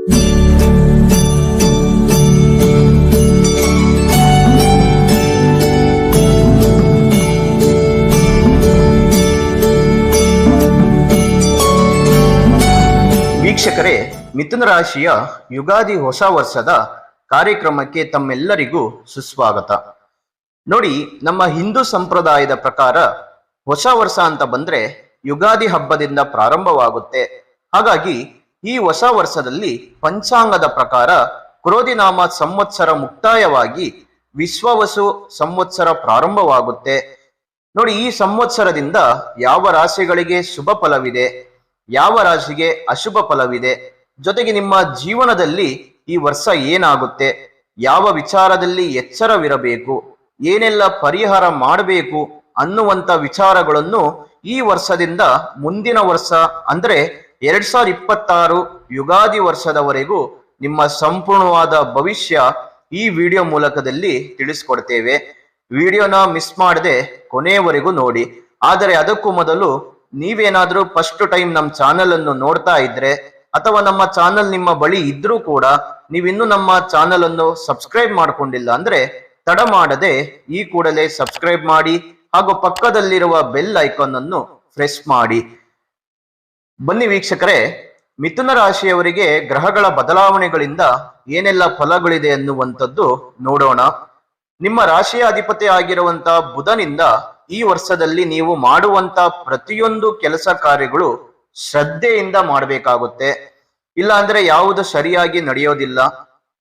ವೀಕ್ಷಕರೇ, ಮಿಥುನ ರಾಶಿಯ ಯುಗಾದಿ ಹೊಸ ವರ್ಷದ ಕಾರ್ಯಕ್ರಮಕ್ಕೆ ತಮ್ಮೆಲ್ಲರಿಗೂ ಸುಸ್ವಾಗತ. ನೋಡಿ, ನಮ್ಮ ಹಿಂದೂ ಸಂಪ್ರದಾಯದ ಪ್ರಕಾರ ಹೊಸ ವರ್ಷ ಅಂತ ಬಂದ್ರೆ ಯುಗಾದಿ ಹಬ್ಬದಿಂದ ಪ್ರಾರಂಭವಾಗುತ್ತೆ. ಹಾಗಾಗಿ ಈ ಹೊಸ ವರ್ಷದಲ್ಲಿ ಪಂಚಾಂಗದ ಪ್ರಕಾರ ಕ್ರೋಧಿನಾಮ ಸಂವತ್ಸರ ಮುಕ್ತಾಯವಾಗಿ ವಿಶ್ವವಸು ಸಂವತ್ಸರ ಪ್ರಾರಂಭವಾಗುತ್ತೆ. ನೋಡಿ, ಈ ಸಂವತ್ಸರದಿಂದ ಯಾವ ರಾಶಿಗಳಿಗೆ ಶುಭ ಫಲವಿದೆ, ಯಾವ ರಾಶಿಗೆ ಅಶುಭ ಫಲವಿದೆ, ಜೊತೆಗೆ ನಿಮ್ಮ ಜೀವನದಲ್ಲಿ ಈ ವರ್ಷ ಏನಾಗುತ್ತೆ, ಯಾವ ವಿಚಾರದಲ್ಲಿ ಎಚ್ಚರವಿರಬೇಕು, ಏನೆಲ್ಲ ಪರಿಹಾರ ಮಾಡಬೇಕು ಅನ್ನುವಂತ ವಿಚಾರಗಳನ್ನು ಈ ವರ್ಷದಿಂದ ಮುಂದಿನ ವರ್ಷ, ಅಂದ್ರೆ ಎರಡ್ ಸಾವಿರದ ಇಪ್ಪತ್ತಾರು ಯುಗಾದಿ ವರ್ಷದವರೆಗೂ ನಿಮ್ಮ ಸಂಪೂರ್ಣವಾದ ಭವಿಷ್ಯ ಈ ವಿಡಿಯೋ ಮೂಲಕದಲ್ಲಿ ತಿಳಿಸ್ಕೊಡ್ತೇವೆ. ವಿಡಿಯೋನ ಮಿಸ್ ಮಾಡದೆ ಕೊನೆಯವರೆಗೂ ನೋಡಿ. ಆದರೆ ಅದಕ್ಕೂ ಮೊದಲು ನೀವೇನಾದ್ರೂ ಫಸ್ಟ್ ಟೈಮ್ ನಮ್ಮ ಚಾನೆಲ್ ಅನ್ನು ನೋಡ್ತಾ ಇದ್ರೆ ಅಥವಾ ನಮ್ಮ ಚಾನೆಲ್ ನಿಮ್ಮ ಬಳಿ ಇದ್ರೂ ಕೂಡ ನೀವಿನ್ನೂ ನಮ್ಮ ಚಾನೆಲ್ ಅನ್ನು ಸಬ್ಸ್ಕ್ರೈಬ್ ಮಾಡ್ಕೊಂಡಿಲ್ಲ ಅಂದ್ರೆ ತಡ ಮಾಡದೆ ಈ ಕೂಡಲೇ ಸಬ್ಸ್ಕ್ರೈಬ್ ಮಾಡಿ ಹಾಗೂ ಪಕ್ಕದಲ್ಲಿರುವ ಬೆಲ್ ಐಕಾನ್ ಅನ್ನು ಪ್ರೆಸ್ ಮಾಡಿ. ಬನ್ನಿ ವೀಕ್ಷಕರೇ, ಮಿಥುನ ರಾಶಿಯವರಿಗೆ ಗ್ರಹಗಳ ಬದಲಾವಣೆಗಳಿಂದ ಏನೆಲ್ಲ ಫಲಗಳಿದೆ ಅನ್ನುವಂಥದ್ದು ನೋಡೋಣ. ನಿಮ್ಮ ರಾಶಿಯ ಅಧಿಪತಿ ಆಗಿರುವಂತ ಬುಧನಿಂದ ಈ ವರ್ಷದಲ್ಲಿ ನೀವು ಮಾಡುವಂತ ಪ್ರತಿಯೊಂದು ಕೆಲಸ ಕಾರ್ಯಗಳು ಶ್ರದ್ಧೆಯಿಂದ ಮಾಡಬೇಕಾಗುತ್ತೆ. ಇಲ್ಲ ಅಂದ್ರೆ ಯಾವುದು ಸರಿಯಾಗಿ ನಡೆಯೋದಿಲ್ಲ.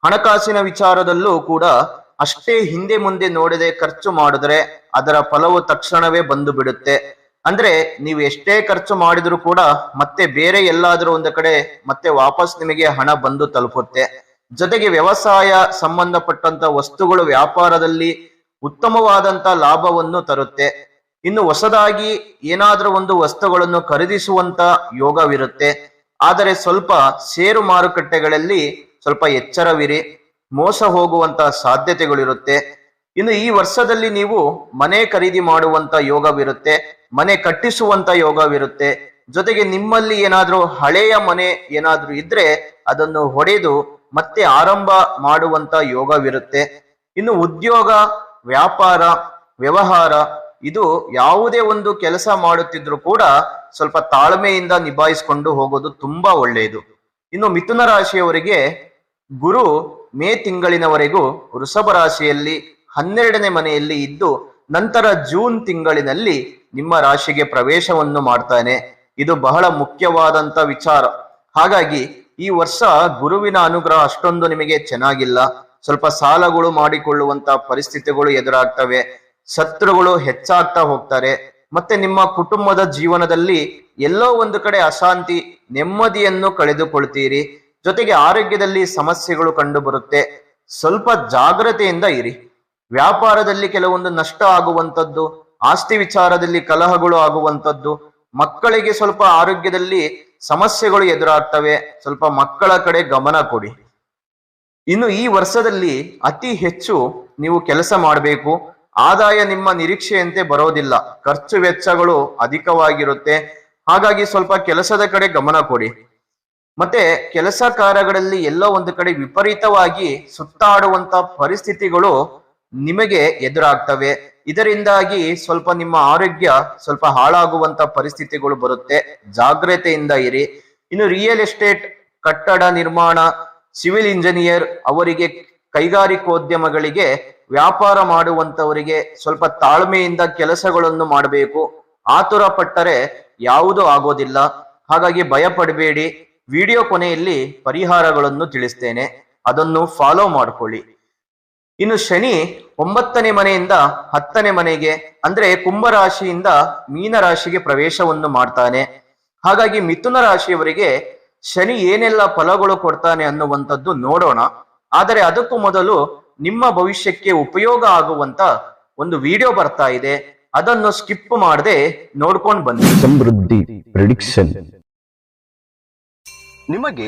ಹಣಕಾಸಿನ ವಿಚಾರದಲ್ಲೂ ಕೂಡ ಅಷ್ಟೇ ಹಿಂದೆ ಮುಂದೆ ನೋಡದೆ ಖರ್ಚು ಮಾಡಿದ್ರೆ ಅದರ ಫಲವು ತಕ್ಷಣವೇ ಬಂದು ಬಿಡುತ್ತೆ. ಅಂದ್ರೆ ನೀವು ಎಷ್ಟೇ ಖರ್ಚು ಮಾಡಿದ್ರು ಕೂಡ ಮತ್ತೆ ಬೇರೆ ಎಲ್ಲಾದ್ರೂ ಒಂದು ಕಡೆ ಮತ್ತೆ ವಾಪಸ್ ನಿಮಗೆ ಹಣ ಬಂದು ತಲುಪುತ್ತೆ. ಜೊತೆಗೆ ವ್ಯವಸಾಯ ಸಂಬಂಧಪಟ್ಟಂತ ವಸ್ತುಗಳು ವ್ಯಾಪಾರದಲ್ಲಿ ಉತ್ತಮವಾದಂತ ಲಾಭವನ್ನು ತರುತ್ತೆ. ಇನ್ನು ಹೊಸದಾಗಿ ಏನಾದ್ರೂ ಒಂದು ವಸ್ತುಗಳನ್ನು ಖರೀದಿಸುವಂತ ಯೋಗವಿರುತ್ತೆ. ಆದರೆ ಸ್ವಲ್ಪ ಷೇರು ಮಾರುಕಟ್ಟೆಗಳಲ್ಲಿ ಸ್ವಲ್ಪ ಎಚ್ಚರವಿರಿ. ಮೋಸ ಹೋಗುವಂತ ಸಾಧ್ಯತೆಗಳಿರುತ್ತೆ. ಇನ್ನು ಈ ವರ್ಷದಲ್ಲಿ ನೀವು ಮನೆ ಖರೀದಿ ಮಾಡುವಂತ ಯೋಗವಿರುತ್ತೆ, ಮನೆ ಕಟ್ಟಿಸುವಂತ ಯೋಗವಿರುತ್ತೆ. ಜೊತೆಗೆ ನಿಮ್ಮಲ್ಲಿ ಏನಾದ್ರೂ ಹಳೆಯ ಮನೆ ಏನಾದ್ರೂ ಇದ್ರೆ ಅದನ್ನು ಹೊಡೆದು ಮತ್ತೆ ಆರಂಭ ಮಾಡುವಂತ ಯೋಗವಿರುತ್ತೆ. ಇನ್ನು ಉದ್ಯೋಗ, ವ್ಯಾಪಾರ, ವ್ಯವಹಾರ, ಇದು ಯಾವುದೇ ಒಂದು ಕೆಲಸ ಮಾಡುತ್ತಿದ್ರು ಕೂಡ ಸ್ವಲ್ಪ ತಾಳ್ಮೆಯಿಂದ ನಿಭಾಯಿಸಿಕೊಂಡು ಹೋಗೋದು ತುಂಬಾ ಒಳ್ಳೆಯದು. ಇನ್ನು ಮಿಥುನ ರಾಶಿಯವರಿಗೆ ಗುರು ಮೇ ತಿಂಗಳಿನವರೆಗೂ ವೃಷಭ ರಾಶಿಯಲ್ಲಿ ಹನ್ನೆರಡನೇ ಮನೆಯಲ್ಲಿ ಇದ್ದು ನಂತರ ಜೂನ್ ತಿಂಗಳಿನಲ್ಲಿ ನಿಮ್ಮ ರಾಶಿಗೆ ಪ್ರವೇಶವನ್ನು ಮಾಡ್ತಾನೆ. ಇದು ಬಹಳ ಮುಖ್ಯವಾದಂತ ವಿಚಾರ. ಹಾಗಾಗಿ ಈ ವರ್ಷ ಗುರುವಿನ ಅನುಗ್ರಹ ಅಷ್ಟೊಂದು ನಿಮಗೆ ಚೆನ್ನಾಗಿಲ್ಲ. ಸ್ವಲ್ಪ ಸಾಲಗಳು ಮಾಡಿಕೊಳ್ಳುವಂತ ಪರಿಸ್ಥಿತಿಗಳು ಎದುರಾಗ್ತವೆ. ಶತ್ರುಗಳು ಹೆಚ್ಚಾಗ್ತಾ ಹೋಗ್ತಾರೆ. ಮತ್ತೆ ನಿಮ್ಮ ಕುಟುಂಬದ ಜೀವನದಲ್ಲಿ ಎಲ್ಲೋ ಒಂದು ಕಡೆ ಅಶಾಂತಿ, ನೆಮ್ಮದಿಯನ್ನು ಕಳೆದುಕೊಳ್ತೀರಿ. ಜೊತೆಗೆ ಆರೋಗ್ಯದಲ್ಲಿ ಸಮಸ್ಯೆಗಳು ಕಂಡು ಬರುತ್ತೆ ಸ್ವಲ್ಪ ಜಾಗ್ರತೆಯಿಂದ ಇರಿ. ವ್ಯಾಪಾರದಲ್ಲಿ ಕೆಲವೊಂದು ನಷ್ಟ ಆಗುವಂಥದ್ದು, ಆಸ್ತಿ ವಿಚಾರದಲ್ಲಿ ಕಲಹಗಳು ಆಗುವಂಥದ್ದು, ಮಕ್ಕಳಿಗೆ ಸ್ವಲ್ಪ ಆರೋಗ್ಯದಲ್ಲಿ ಸಮಸ್ಯೆಗಳು ಎದುರಾಗ್ತವೆ, ಸ್ವಲ್ಪ ಮಕ್ಕಳ ಕಡೆ ಗಮನ ಕೊಡಿ. ಇನ್ನು ಈ ವರ್ಷದಲ್ಲಿ ಅತಿ ಹೆಚ್ಚು ನೀವು ಕೆಲಸ ಮಾಡಬೇಕು, ಆದಾಯ ನಿಮ್ಮ ನಿರೀಕ್ಷೆಯಂತೆ ಬರೋದಿಲ್ಲ, ಖರ್ಚು ವೆಚ್ಚಗಳು ಅಧಿಕವಾಗಿರುತ್ತೆ, ಹಾಗಾಗಿ ಸ್ವಲ್ಪ ಕೆಲಸದ ಕಡೆ ಗಮನ ಕೊಡಿ. ಮತ್ತೆ ಕೆಲಸ ಕಾರ್ಯಗಳಲ್ಲಿ ಎಲ್ಲೋ ಒಂದು ಕಡೆ ವಿಪರೀತವಾಗಿ ಸುತ್ತಾಡುವಂತ ಪರಿಸ್ಥಿತಿಗಳು ನಿಮಗೆ ಎದುರಾಗ್ತವೆ. ಇದರಿಂದಾಗಿ ಸ್ವಲ್ಪ ನಿಮ್ಮ ಆರೋಗ್ಯ ಸ್ವಲ್ಪ ಹಾಳಾಗುವಂತ ಪರಿಸ್ಥಿತಿಗಳು ಬರುತ್ತೆ. ಜಾಗ್ರತೆಯಿಂದ ಇರಿ. ಇನ್ನು ರಿಯಲ್ ಎಸ್ಟೇಟ್ ಕಟ್ಟಡ ನಿರ್ಮಾಣ ಸಿವಿಲ್ ಇಂಜಿನಿಯರ್ ಅವರಿಗೆ ಕೈಗಾರಿಕೋದ್ಯಮಗಳಿಗೆ ವ್ಯಾಪಾರ ಮಾಡುವಂತವರಿಗೆ ಸ್ವಲ್ಪ ತಾಳ್ಮೆಯಿಂದ ಕೆಲಸಗಳನ್ನು ಮಾಡಬೇಕು. ಆತುರ ಪಟ್ಟರೆ ಯಾವುದೂ ಆಗೋದಿಲ್ಲ. ಹಾಗಾಗಿ ಭಯ ಪಡಬೇಡಿ ವಿಡಿಯೋ ಕೊನೆಯಲ್ಲಿ ಪರಿಹಾರಗಳನ್ನು ತಿಳಿಸ್ತೇನೆ. ಅದನ್ನು ಫಾಲೋ ಮಾಡ್ಕೊಳ್ಳಿ. ಇನ್ನು ಶನಿ ಒಂಬತ್ತನೇ ಮನೆಯಿಂದ ಹತ್ತನೇ ಮನೆಗೆ ಅಂದ್ರೆ ಕುಂಭರಾಶಿಯಿಂದ ಮೀನರಾಶಿಗೆ ಪ್ರವೇಶವನ್ನು ಮಾಡ್ತಾನೆ. ಹಾಗಾಗಿ ಮಿಥುನ ರಾಶಿಯವರಿಗೆ ಶನಿ ಏನೆಲ್ಲ ಫಲಗಳು ಕೊಡ್ತಾನೆ ಅನ್ನುವಂಥದ್ದು ನೋಡೋಣ. ಆದರೆ ಅದಕ್ಕೂ ಮೊದಲು ನಿಮ್ಮ ಭವಿಷ್ಯಕ್ಕೆ ಉಪಯೋಗ ಆಗುವಂತ ಒಂದು ವಿಡಿಯೋ ಬರ್ತಾ ಇದೆ. ಅದನ್ನು ಸ್ಕಿಪ್ ಮಾಡದೆ ನೋಡ್ಕೊಂಡು ಬನ್ನಿ. ಸಮೃದ್ಧಿ ಪ್ರಿಡಿಕ್ಷನ್ ನಿಮಗೆ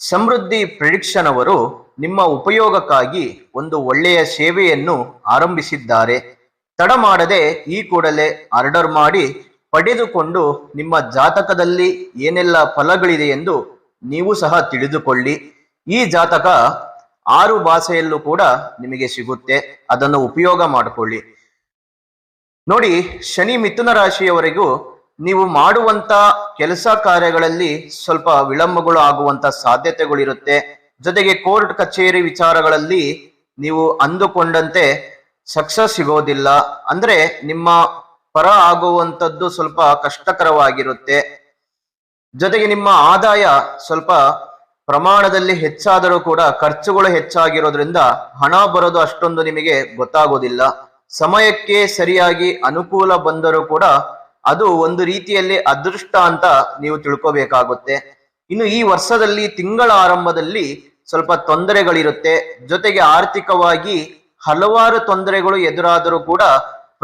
ಸಮೃದ್ಧಿ ಪ್ರಿಡಿಕ್ಷನ್ ಅವರು ನಿಮ್ಮ ಉಪಯೋಗಕ್ಕಾಗಿ ಒಂದು ಒಳ್ಳೆಯ ಸೇವೆಯನ್ನು ಆರಂಭಿಸಿದ್ದಾರೆ. ತಡ ಮಾಡದೆ ಈ ಕೂಡಲೇ ಆರ್ಡರ್ ಮಾಡಿ ಪಡೆದುಕೊಂಡು ನಿಮ್ಮ ಜಾತಕದಲ್ಲಿ ಏನೆಲ್ಲ ಫಲಗಳಿದೆ ಎಂದು ನೀವು ಸಹ ತಿಳಿದುಕೊಳ್ಳಿ. ಈ ಜಾತಕ ಆರು ಭಾಷೆಯಲ್ಲೂ ಕೂಡ ನಿಮಗೆ ಸಿಗುತ್ತೆ. ಅದನ್ನು ಉಪಯೋಗ ಮಾಡಿಕೊಳ್ಳಿ. ನೋಡಿ, ಶನಿ ಮಿಥುನ ರಾಶಿಯವರೆಗೂ ನೀವು ಮಾಡುವಂತ ಕೆಲಸ ಕಾರ್ಯಗಳಲ್ಲಿ ಸ್ವಲ್ಪ ವಿಳಂಬಗಳು ಆಗುವಂತ ಸಾಧ್ಯತೆಗಳಿರುತ್ತೆ. ಜೊತೆಗೆ ಕೋರ್ಟ್ ಕಚೇರಿ ವಿಚಾರಗಳಲ್ಲಿ ನೀವು ಅಂದುಕೊಂಡಂತೆ ಸಕ್ಸಸ್ ಸಿಗೋದಿಲ್ಲ. ಅಂದ್ರೆ ನಿಮ್ಮ ಪರ ಆಗುವಂಥದ್ದು ಸ್ವಲ್ಪ ಕಷ್ಟಕರವಾಗಿರುತ್ತೆ. ಜೊತೆಗೆ ನಿಮ್ಮ ಆದಾಯ ಸ್ವಲ್ಪ ಪ್ರಮಾಣದಲ್ಲಿ ಹೆಚ್ಚಾದರೂ ಕೂಡ ಖರ್ಚುಗಳು ಹೆಚ್ಚಾಗಿರೋದ್ರಿಂದ ಹಣ ಬರೋದು ಅಷ್ಟೊಂದು ನಿಮಗೆ ಗೊತ್ತಾಗೋದಿಲ್ಲ. ಸಮಯಕ್ಕೆ ಸರಿಯಾಗಿ ಅನುಕೂಲ ಬಂದರೂ ಕೂಡ ಅದು ಒಂದು ರೀತಿಯಲ್ಲಿ ಅದೃಷ್ಟ ಅಂತ ನೀವು ತಿಳ್ಕೋಬೇಕಾಗುತ್ತೆ. ಇನ್ನು ಈ ವರ್ಷದಲ್ಲಿ, ತಿಂಗಳ ಆರಂಭದಲ್ಲಿ ಸ್ವಲ್ಪ ತೊಂದರೆಗಳಿರುತ್ತೆ. ಜೊತೆಗೆ ಆರ್ಥಿಕವಾಗಿ ಹಲವಾರು ತೊಂದರೆಗಳು ಎದುರಾದರೂ ಕೂಡ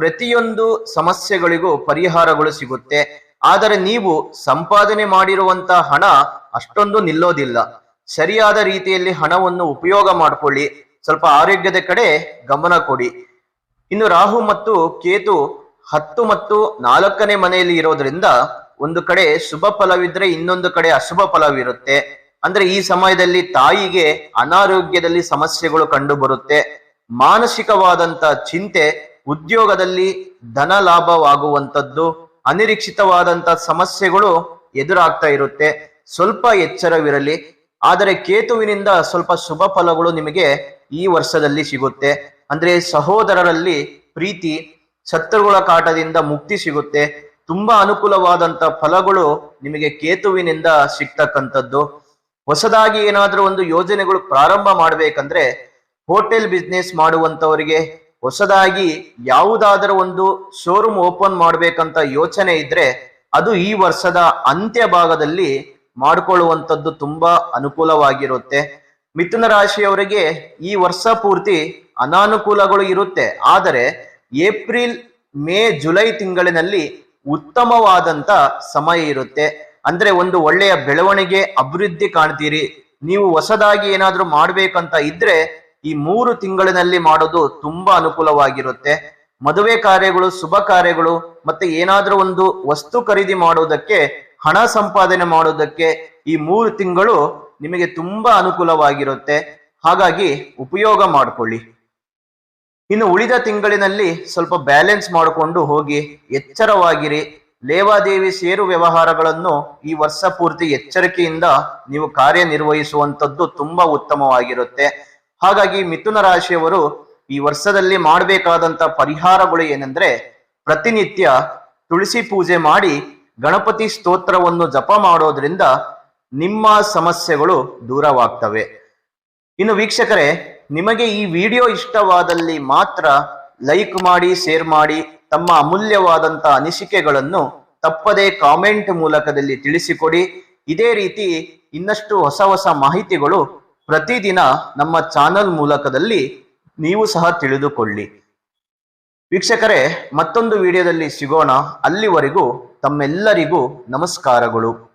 ಪ್ರತಿಯೊಂದು ಸಮಸ್ಯೆಗಳಿಗೂ ಪರಿಹಾರಗಳು ಸಿಗುತ್ತೆ. ಆದರೆ ನೀವು ಸಂಪಾದನೆ ಮಾಡಿರುವಂತ ಹಣ ಅಷ್ಟೊಂದು ನಿಲ್ಲೋದಿಲ್ಲ. ಸರಿಯಾದ ರೀತಿಯಲ್ಲಿ ಹಣವನ್ನು ಉಪಯೋಗ ಮಾಡಿಕೊಳ್ಳಿ. ಸ್ವಲ್ಪ ಆರೋಗ್ಯದ ಕಡೆ ಗಮನ ಕೊಡಿ. ಇನ್ನು ರಾಹು ಮತ್ತು ಕೇತು ಹತ್ತು ಮತ್ತು ನಾಲ್ಕನೇ ಮನೆಯಲ್ಲಿ ಇರೋದ್ರಿಂದ ಒಂದು ಕಡೆ ಶುಭ ಫಲವಿದ್ರೆ ಇನ್ನೊಂದು ಕಡೆ ಅಶುಭ ಫಲವಿರುತ್ತೆ. ಅಂದ್ರೆ ಈ ಸಮಯದಲ್ಲಿ ತಾಯಿಗೆ ಅನಾರೋಗ್ಯದಲ್ಲಿ ಸಮಸ್ಯೆಗಳು ಕಂಡು ಬರುತ್ತೆ ಮಾನಸಿಕವಾದಂತ ಚಿಂತೆ ಉದ್ಯೋಗದಲ್ಲಿ ಧನ ಲಾಭವಾಗುವಂಥದ್ದು, ಅನಿರೀಕ್ಷಿತವಾದಂತ ಸಮಸ್ಯೆಗಳು ಎದುರಾಗ್ತಾ ಇರುತ್ತೆ. ಸ್ವಲ್ಪ ಎಚ್ಚರವಿರಲಿ. ಆದರೆ ಕೇತುವಿನಿಂದ ಸ್ವಲ್ಪ ಶುಭ ಫಲಗಳು ನಿಮಗೆ ಈ ವರ್ಷದಲ್ಲಿ ಸಿಗುತ್ತೆ. ಅಂದ್ರೆ ಸಹೋದರರಲ್ಲಿ ಪ್ರೀತಿ ಶತ್ರುಗಳ ಕಾಟದಿಂದ ಮುಕ್ತಿ ಸಿಗುತ್ತೆ. ತುಂಬಾ ಅನುಕೂಲವಾದಂತ ಫಲಗಳು ನಿಮಗೆ ಕೇತುವಿನಿಂದ ಸಿಗ್ತಕ್ಕಂಥದ್ದು. ಹೊಸದಾಗಿ ಏನಾದರೂ ಒಂದು ಯೋಜನೆಗಳು ಪ್ರಾರಂಭ ಮಾಡ್ಬೇಕಂದ್ರೆ ಹೋಟೆಲ್ ಬಿಸ್ನೆಸ್ ಮಾಡುವಂತವರಿಗೆ ಹೊಸದಾಗಿ ಯಾವುದಾದರೂ ಒಂದು ಶೋರೂಮ್ ಓಪನ್ ಮಾಡ್ಬೇಕಂತ ಯೋಚನೆ ಇದ್ರೆ ಅದು ಈ ವರ್ಷದ ಅಂತ್ಯ ಭಾಗದಲ್ಲಿ ಮಾಡಿಕೊಳ್ಳುವಂಥದ್ದು ತುಂಬಾ ಅನುಕೂಲವಾಗಿರುತ್ತೆ. ಮಿಥುನ ರಾಶಿಯವರಿಗೆ ಈ ವರ್ಷ ಪೂರ್ತಿ ಅನಾನುಕೂಲಗಳು ಇರುತ್ತೆ. ಆದರೆ ಏಪ್ರಿಲ್, ಮೇ, ಜುಲೈ ತಿಂಗಳಿನಲ್ಲಿ ಉತ್ತಮವಾದಂತ ಸಮಯ ಇರುತ್ತೆ. ಅಂದ್ರೆ ಒಂದು ಒಳ್ಳೆಯ ಬೆಳವಣಿಗೆ, ಅಭಿವೃದ್ಧಿ ಕಾಣ್ತೀರಿ. ನೀವು ಹೊಸದಾಗಿ ಏನಾದ್ರೂ ಮಾಡ್ಬೇಕಂತ ಇದ್ರೆ ಈ ಮೂರು ತಿಂಗಳಿನಲ್ಲಿ ಮಾಡೋದು ತುಂಬಾ ಅನುಕೂಲವಾಗಿರುತ್ತೆ. ಮದುವೆ ಕಾರ್ಯಗಳು, ಶುಭ ಕಾರ್ಯಗಳು, ಮತ್ತೆ ಏನಾದ್ರೂ ಒಂದು ವಸ್ತು ಖರೀದಿ ಮಾಡೋದಕ್ಕೆ, ಹಣ ಸಂಪಾದನೆ ಮಾಡೋದಕ್ಕೆ ಈ ಮೂರು ತಿಂಗಳು ನಿಮಗೆ ತುಂಬಾ ಅನುಕೂಲವಾಗಿರುತ್ತೆ. ಹಾಗಾಗಿ ಉಪಯೋಗ ಮಾಡಿಕೊಳ್ಳಿ. ಇನ್ನು ಉಳಿದ ತಿಂಗಳಿನಲ್ಲಿ ಸ್ವಲ್ಪ ಬ್ಯಾಲೆನ್ಸ್ ಮಾಡಿಕೊಂಡು ಹೋಗಿ ಎಚ್ಚರವಾಗಿರಿ. ಲೇವಾದೇವಿ ಸೇರು ವ್ಯವಹಾರಗಳನ್ನು ಈ ವರ್ಷ ಪೂರ್ತಿ ಎಚ್ಚರಿಕೆಯಿಂದ ನೀವು ಕಾರ್ಯನಿರ್ವಹಿಸುವಂಥದ್ದು ತುಂಬಾ ಉತ್ತಮವಾಗಿರುತ್ತೆ. ಹಾಗಾಗಿ ಮಿಥುನ ರಾಶಿಯವರು ಈ ವರ್ಷದಲ್ಲಿ ಮಾಡಬೇಕಾದಂತ ಪರಿಹಾರಗಳು ಏನಂದ್ರೆ ಪ್ರತಿನಿತ್ಯ ತುಳಸಿ ಪೂಜೆ ಮಾಡಿ ಗಣಪತಿ ಸ್ತೋತ್ರವನ್ನು ಜಪ ಮಾಡೋದ್ರಿಂದ ನಿಮ್ಮ ಸಮಸ್ಯೆಗಳು ದೂರವಾಗ್ತವೆ. ಇನ್ನು ವೀಕ್ಷಕರೇ ನಿಮಗೆ ಈ ವಿಡಿಯೋ ಇಷ್ಟವಾದಲ್ಲಿ ಮಾತ್ರ ಲೈಕ್ ಮಾಡಿ, ಶೇರ್ ಮಾಡಿ, ತಮ್ಮ ಅಮೂಲ್ಯವಾದಂತ ಅನಿಸಿಕೆಗಳನ್ನು ತಪ್ಪದೇ ಕಾಮೆಂಟ್ ಮೂಲಕದಲ್ಲಿ ತಿಳಿಸಿಕೊಡಿ. ಇದೇ ರೀತಿ ಇನ್ನಷ್ಟು ಹೊಸ ಹೊಸ ಮಾಹಿತಿಗಳು ಪ್ರತಿದಿನ ನಮ್ಮ ಚಾನಲ್ ಮೂಲಕದಲ್ಲಿ ನೀವು ಸಹ ತಿಳಿದುಕೊಳ್ಳಿ. ವೀಕ್ಷಕರೇ, ಮತ್ತೊಂದು ವಿಡಿಯೋದಲ್ಲಿ ಸಿಗೋಣ. ಅಲ್ಲಿವರೆಗೂ ತಮ್ಮೆಲ್ಲರಿಗೂ ನಮಸ್ಕಾರಗಳು.